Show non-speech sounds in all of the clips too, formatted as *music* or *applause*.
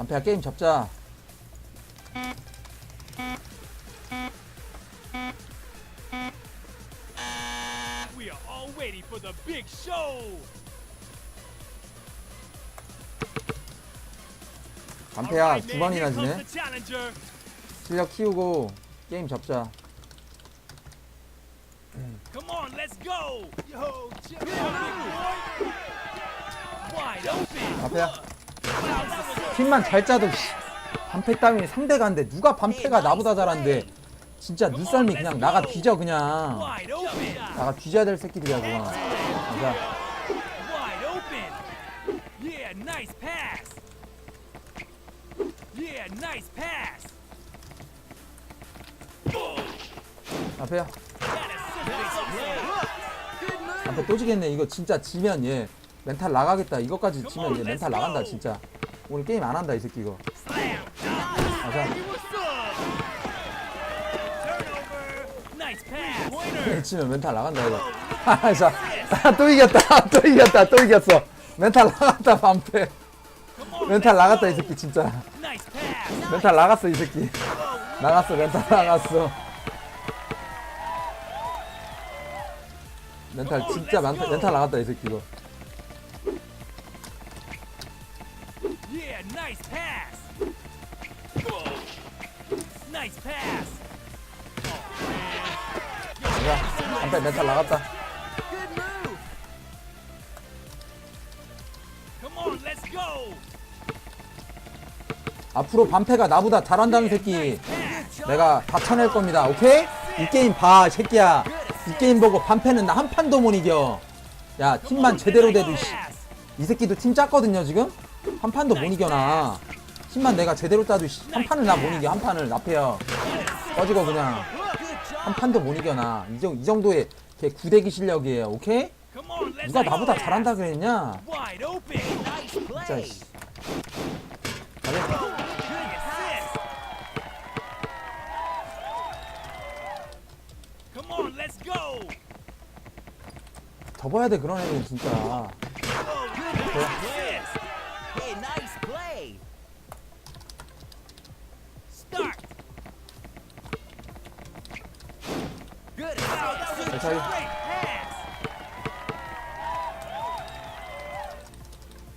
반패야 게임 접자. We are all waiting for the big show. 반패야 Alright, 두 man, 번이나 here comes 지네. the challenger. 실력 키우고 게임 접자. Come on, let's go. Yo, chill out, big boy. Wide open. 반패야. 팀만 잘 짜도 씨. 반패 따위 상대가 한데 누가 반패가 나보다 잘한데. 진짜 눈썰미 그냥 나가 뒤져 그냥. 나가 뒤져야 될 새끼들이야 그건. 자, simply 반패 또 지겠네. 이거 진짜 지면 얘. 멘탈 나가겠다. 이거까지 지면 얘 멘탈 나간다 진짜 오늘 게임 안 한다 이 새끼 이거. 얘 지면 멘탈 나간다 이거 자, 아, *laughs* 또 이겼다 *laughs* 또 이겼다 또 이겼어 멘탈 나갔다 반패. 멘탈 나갔다 이. 새끼 진짜. 멘탈 나갔어 이 새끼 나갔어 멘탈 나갔어 멘탈 진짜 멘탈, 멘탈 나갔다 이 새끼 이거 가자 반패 멘탈 나갔다. 앞으로 반패가 나보다 잘한다는 새끼 내가 다 쳐낼 겁니다. 오케이? 이 게임 봐 새끼야. 이 게임 보고 반패는 나 한 판도 못 이겨. 야 팀만 제대로 돼도 씨. 이. 새끼도 팀 짰거든요 지금? 한 판도 못 이겨나 팀만 내가 제대로 따도 씨. 한 판을 나 못 이겨 한 판을 나패야 꺼지고 그냥 한 판도 못 이겨 나 이, 정, 이 정도의 걔 구대기 실력이에요 오케이? 누가. 나보다 잘한다 그랬냐 진짜. 씨 go. 접어야 돼 그런 애는 진짜 Good assist. Hey, nice play. Start. Good Wow, that was a That's how you- great pass.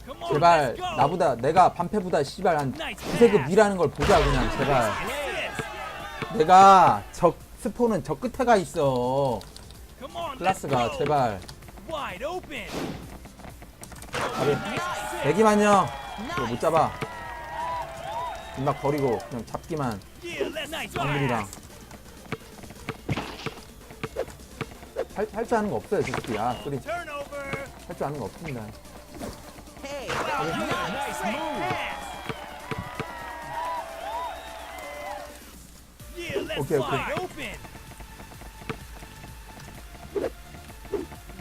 Come on, 제발. 나보다 내가 반패보다 씨발 한 Nice 두세 급 pass. 위라는 걸 보자 그냥 제발. 내가 저 스포는 저 끝에 가 있어 클라스가. 제발. 가비 대기만요 이거 못 잡아 입막 버리고 그냥 잡기만 강물이랑 pass. 할, 할줄 아는 거 없어요 저 새끼 야 소리 Turnover. 할줄 아는 거 없습니다 Okay, okay. wide open.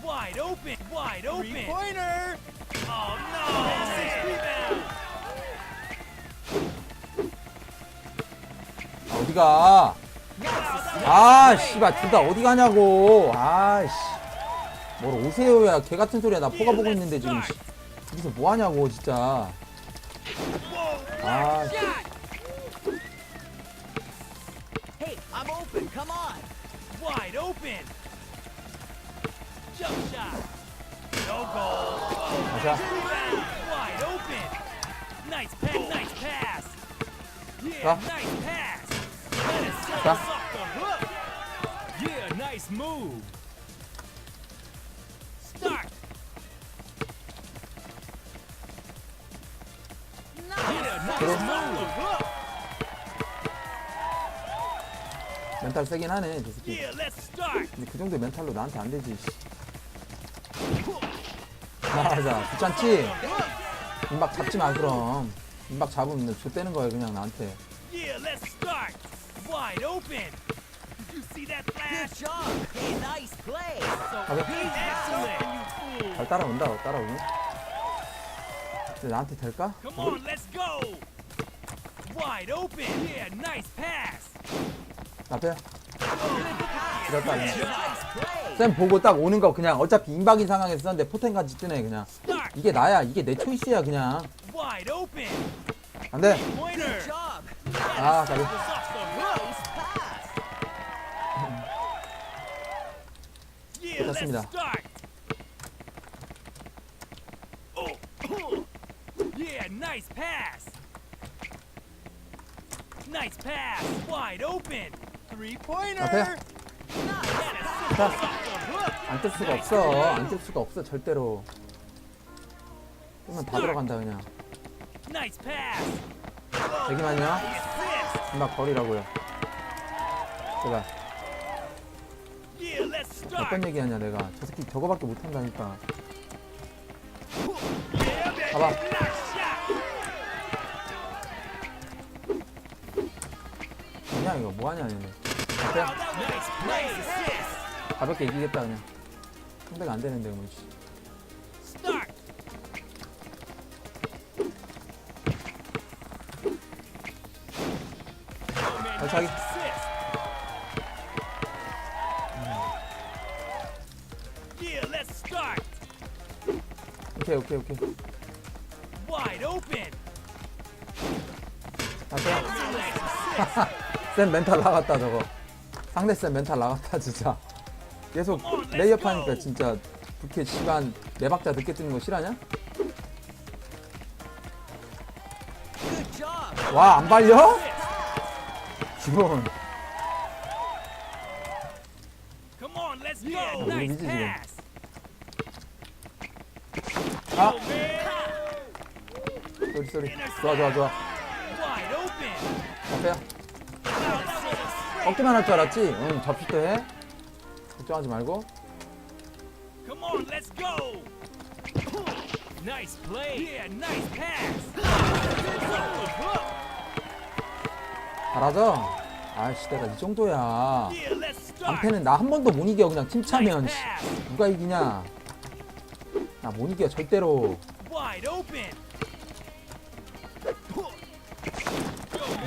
Wide open. Wide open. pointer. Oh no. Six rebound. 아, 어디가 아 씨발 둘 다 어디 가냐고 아 씨 뭘 오세요야 개 같은 소리야 나 포가 보고 있는데 지금 씨. 둘이서 뭐 하냐고 진짜. 아 씨. hey, I'm open. Come on. Wide open. Jump shot. No goal. 가자 Rebound. Wide open. Nice pass. Nice pass. Yeah, 자. nice pass. That is so 자. off the hook. Yeah, nice move. 들어. move. 멘탈 세긴 하네 저 새끼 Yeah, let's start. 근데 그 정도 멘탈로 나한테 안 되지 씨. 맞아 귀찮지? 임박 잡지 마 그럼 임박 잡으면 좆되는 거야 그냥 나한테 Yeah, let's start. Wide open. Did you see that Good flash? job. Hey, nice play. 가자 Excellent, you fool. 잘 따라온다 따라오네 근데 나한테 될까? Come on, let's go. Wide open. Yeah, nice pass. 앞에 Good 됐다 pass. 그냥 Nice play. 쌤 보고 딱 오는 거 그냥 어차피 임박인 상황에서 썼는데 포텐까지 뜨네 그냥. 이게 나야 이게 내 초이스야 그냥 Wide open. 안돼 Pointer. Job. 아 가비. Yeah, let's 됐습니다. start. Oh. Yeah, nice pass. Nice pass. Wide open. Three pointer. 앞에 Off 자 the hook. 안 뜰 수가 없어 안 뜰 수가 없어 절대로 뜨면 다 들어간다 그냥 Nice pass. 여기만요 Assist. 금방 버리라고요 제발 Yeah, let's 몇번 start. 얘기하냐 내가 저 새끼 저거밖에 못한다니까 Yeah, baby. 봐봐. 뭐냐 이거 뭐하냐 얘네. Assist. 가볍게 이기겠다 그냥 상대가 안 되는데 뭐. Oh. Yeah, let's start. 오케이 오케이 오케이 Wide open. assist. 쌤 멘탈 나갔다 저거 상대 쌤 멘탈 나갔다 진짜 계속 레이업 하니까 진짜 부캐 시간 네 박자 늦게 뜨는 거 job. 와안 발려? 기본 nice 우리 미지 지금. 아. 쏘리 쏘리 좋아 좋아 좋아. 앞에야 꺾기만 할 줄 알았지? 응 접시 때 해 걱정하지 말고 Come on, let's go. Nice play. Yeah, nice pass. 잘하죠? 아이씨 내가 이 정도야 Yeah, let's start. 방패는 나 한 번도 못 이겨 그냥 팀 차면 씨. 누가 이기냐 나 못 이겨 절대로 Wide open.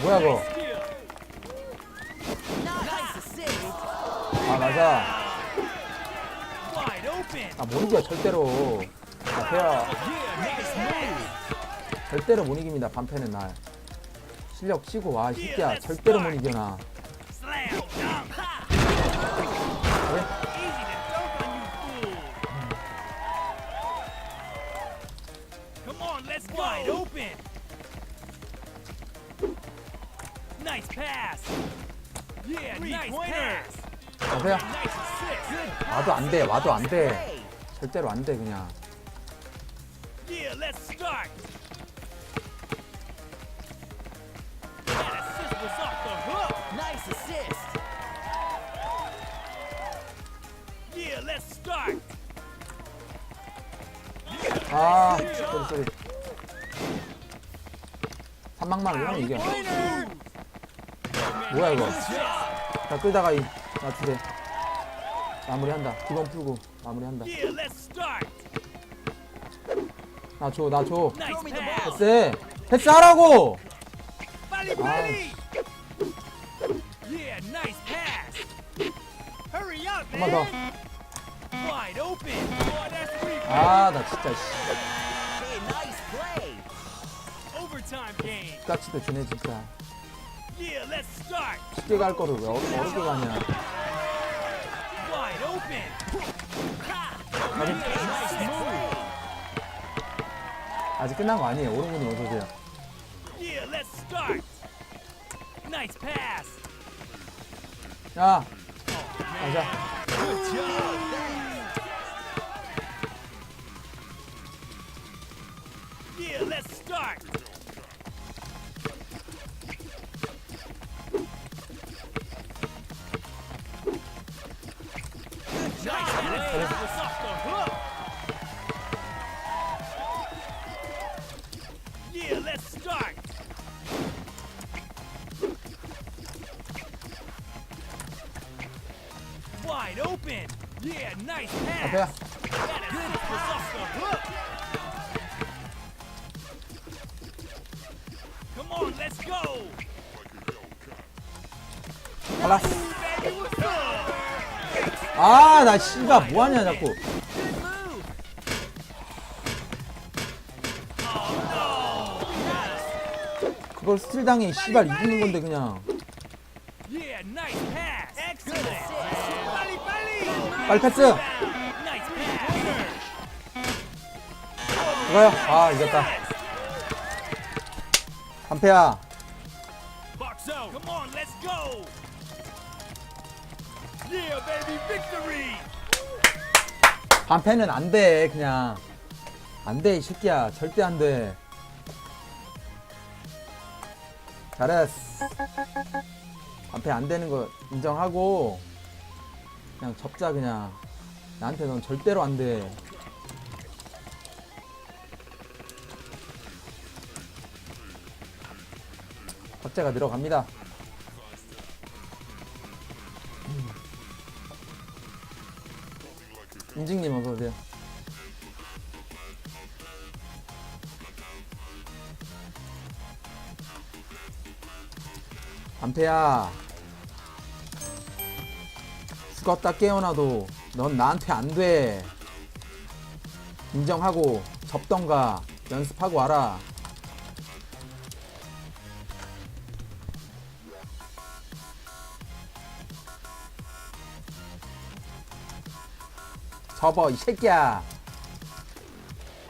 뭐야 그거 아 맞아. 못 이겨 절대로. Yeah, nice move. 절대로 못 이깁니다 반패는 날. 실력 치고. 와 이 새끼야 절대로 못 이겨 나 안 돼 와도 안돼 Play. 절대로 그냥. Yeah, let's start. 아 쏘리 쏘리 이러면 이겨. 뭐야 이거. 자 끌다가 이 나 두대 마무리한다 기본 풀고 마무리한다. 나 줘 나줘 Nice me the pass. 패스 패스 하라고 Bali, bali. Yeah, nice pass. Hurry up, 한번 더. Wide open. That's. 아나 진짜 씨 Hey, nice play. Overtime game. 까치도 주네 진짜 Yeah, let's start. 쉽게 갈 거를 왜 어, 어렵게 가냐. Move. 아직 끝난 거 아니에요 오른분이 어서 오세요 Yeah, let's start. Nice pass. 야 가자 Good job. Nice the hook. Yeah, let's start. Wide open. Yeah, nice pass. Hook. Come on, let's go. Nice. 아 나 씨가 뭐하냐 자꾸 Good move. Oh no! 그걸 스틸 당해 씨발 이기는 건데 그냥. 빨리 빨리. 빨리 패스. 이거요 아 이겼다 한패야 반패는 안 돼 그냥. 안 돼 이 새끼야. 절대 안 돼. 잘했어. 반패 안 되는 거 인정하고 그냥 접자 그냥. 나한테 넌 절대로 안돼. 박자가 들어갑니다 인증님 어서 오세요. 안패야. 죽었다 깨어나도 넌 나한테 안 돼. 인정하고 접던가 연습하고 와라. 접어 이 새끼야.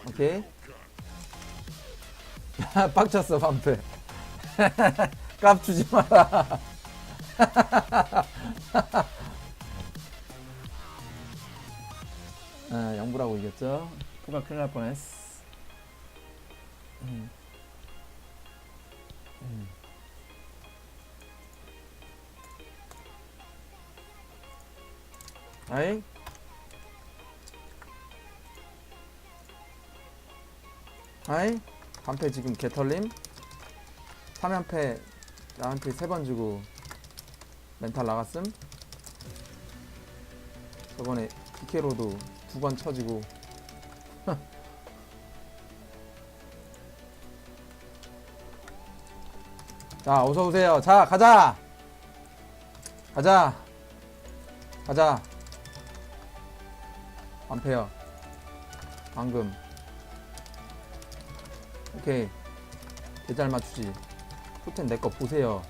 오케이. 야, *laughs* 빡쳤어 반패. *laughs* 깝 주지 마라. *laughs* 아, 영부라고 이겼죠. 포가 큰일 날 뻔했어. 음. 음. 아이. 아이 반패 지금 개털림? 3연패 나한테 세 번 주고 멘탈 나갔음? 저번에 PK로도 두 번 쳐지고. *laughs* 자 어서오세요. 자 가자! 가자! 가자! 반패요. 방금 오케이. 개잘 맞추지. 포텐 내 거 보세요.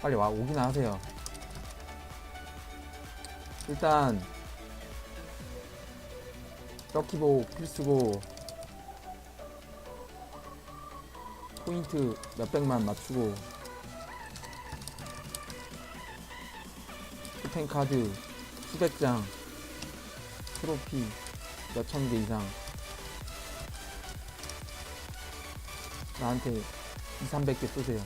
빨리 와 오기나 하세요. 일단 럭키보 필수고 포인트 몇백만 맞추고 포텐 카드 수백 장 트로피 몇천 개 이상. 나한테 2, 300개 쏘세요.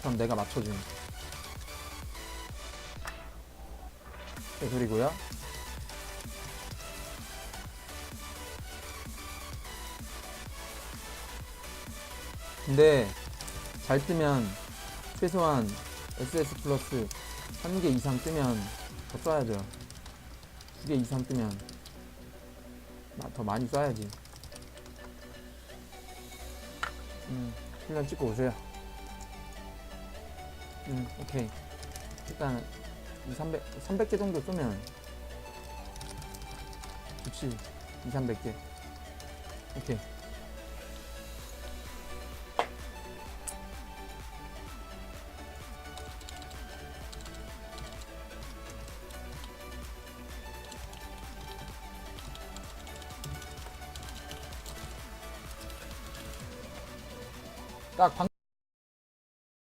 그럼 내가 맞춰줌. 개소리고요 근데 잘 뜨면 최소한 SS 플러스 한개 이상 뜨면 더 써야죠. 두개 이상 뜨면 마- 더 많이 써야지. 음, 훈련 찍고 오세요. 음, 오케이. 일단 2, 300, 300개 정도 쏘면 좋지. 2, 300개. 오케이.